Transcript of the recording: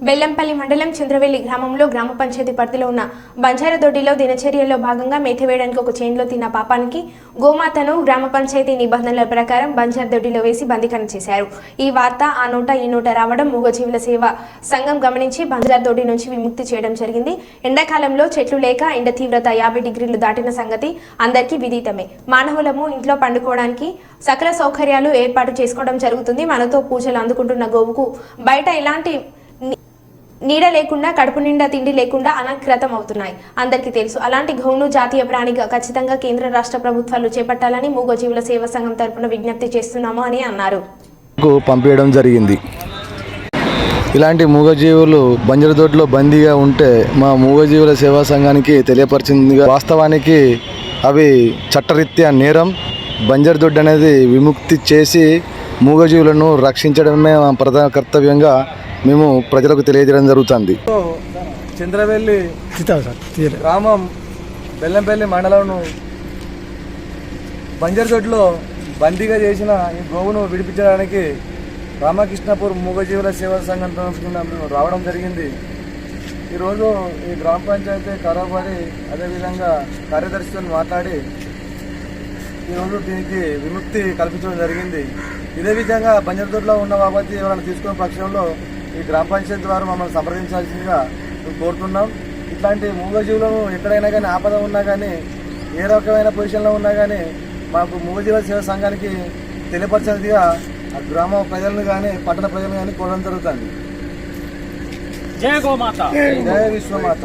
బెల్లంపల్లి మండలం చంద్రవెల్లి గ్రామంలో గ్రామ పంచాయతీ పరిధిలో ఉన్న బంజారదొడ్డిలో దినచర్యల్లో భాగంగా మేత వేయడానికి ఒక చేనులో తిన్న పాపానికి గోమాతను గ్రామ పంచాయతీ నిబంధనల ప్రకారం బంజారదొడ్డిలో వేసి బందీకరణ చేశారు. ఈ వార్త ఆ నోట ఈ నోట రావడం మూగజీవుల సేవ సంఘం గమనించి బంజారదొడ్డి నుంచి విముక్తి చేయడం జరిగింది. ఎండాకాలంలో చెట్లు లేక ఎండ తీవ్రత యాభై డిగ్రీలు దాటిన సంగతి అందరికీ విదితమే. మానవులము ఇంట్లో పండుకోవడానికి సకల సౌకర్యాలు ఏర్పాటు చేసుకోవడం జరుగుతుంది. మనతో పూజలు అందుకుంటున్న గోవుకు బయట ఎలాంటి నీడ లేకుండా కడుపు నిండా తిండి లేకుండా అనగ్రతం అవుతున్నాయి. అందరికీ తెలుసు. అలాంటి గౌను జాతీయ ప్రాణిగా ఖచ్చితంగా కేంద్ర రాష్ట్ర ప్రభుత్వాలు చేపట్టాలని మూగజీవుల సేవా సంఘం తరపున విజ్ఞప్తి చేస్తున్నాము అని అన్నారు. కు పంపించడం జరిగింది. ఇలాంటి మూగజీవులు బంజరదొడ్లో బందీగా ఉంటే మా మూగజీవుల సేవా సంఘానికి తెలియపరిచిందిగా వాస్తవానికి అవి చట్టరీత్యా నేరం. బంజరదొడ్డు అనేది విముక్తి చేసి మూగజీవులను రక్షించడమే మా ప్రధాన కర్తవ్యంగా మేము ప్రజలకు తెలియజేయడం జరుగుతుంది. చంద్రవెల్లి గ్రామం బెల్లంపల్లి మండలం బంజర్దొడ్లో బందీగా చేసిన ఈ గోవును విడిపించడానికి రామకృష్ణపూర్ మూగజీవుల సేవా సంఘం తరఫున మేము రావడం జరిగింది. ఈరోజు ఈ గ్రామ పంచాయతీ కరాబడి అదేవిధంగా కార్యదర్శితో మాట్లాడి ఈరోజు దీనికి విముక్తి కల్పించడం జరిగింది. ఇదే విధంగా బంజర్దొడ్లో ఉన్న బాబతి ఎవరైనా తీసుకున్న పక్షంలో ఈ గ్రామ పంచాయతీ ద్వారా మమ్మల్ని సంప్రదించాల్సిందిగా మేము కోరుతున్నాం. ఇట్లాంటి మూగజీవులను ఎక్కడైనా కానీ ఆపద ఉన్నా కానీ ఏ రకమైన పొజిషన్లో ఉన్నా కానీ మాకు మూగజీవుల సేవ సంఘానికి తెలియపరచినదిగా ఆ గ్రామ ప్రజలను కానీ పట్టణ ప్రజలను కానీ కోరడం జరుగుతుంది. జయ గోమాత. జయ విశ్వమాత.